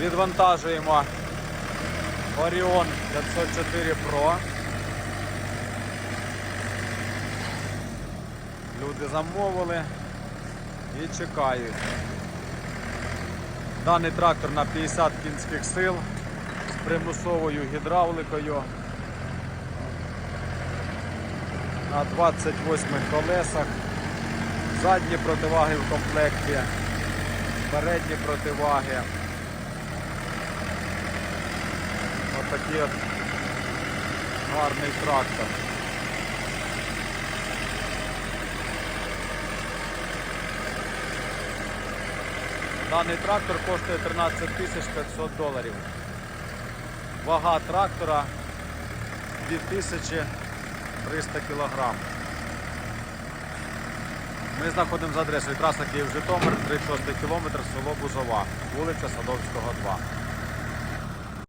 Відвантажуємо Orion 504 Pro. Люди замовили і чекають. Даний трактор на 50 кінських сил з примусовою гідравликою на 28 колесах. Задні противаги в комплекті, передні противаги. Такий гарний трактор. Даний трактор коштує 13 тисяч 500 доларів. Вага трактора 2300 кг. Ми знаходимо за адресою траса Київ-Житомир, 36 км, село Бузова, вулиця Садовського, 2.